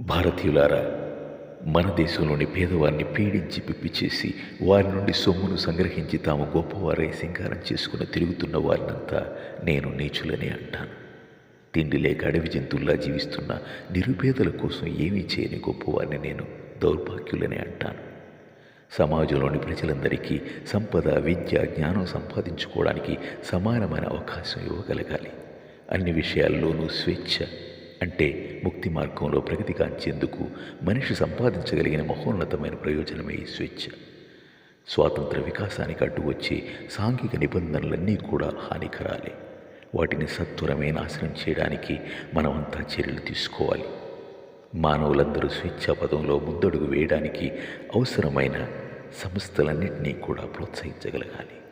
భారతీయులారా మన దేశంలోని పేదవారిని పీడించి పిప్పి చేసి వారి నుండి సొమ్మును సంగ్రహించి తాము గొప్పవారై సింగారం చేసుకుని తిరుగుతున్న వారినంతా నేను నీచులని అంటాను. తిండి లేక అడవి జంతువుల్లా జీవిస్తున్న నిరుపేదల కోసం ఏమీ చేయని గొప్పవారిని నేను దౌర్భాగ్యులని అంటాను. సమాజంలోని ప్రజలందరికీ సంపద విద్య జ్ఞానం సంపాదించుకోవడానికి సమానమైన అవకాశం ఇవ్వగలగాలి. అన్ని విషయాల్లోనూ స్వేచ్ఛ అంటే ముక్తి మార్గంలో ప్రగతి కాంచేందుకు మనిషి సంపాదించగలిగిన మహోన్నతమైన ప్రయోజనమే ఈ స్వేచ్ఛ. స్వాతంత్ర వికాసానికి అడ్డు వచ్చే సాంఘిక నిబంధనలన్నీ కూడా హానికరాలే. వాటిని సత్వరమే నాశనం చేయడానికి మనమంతా చర్యలు తీసుకోవాలి. మానవులందరూ స్వేచ్ఛా పదంలో ముందడుగు వేయడానికి అవసరమైన సంస్థలన్నింటినీ కూడా ప్రోత్సహించగలగాలి.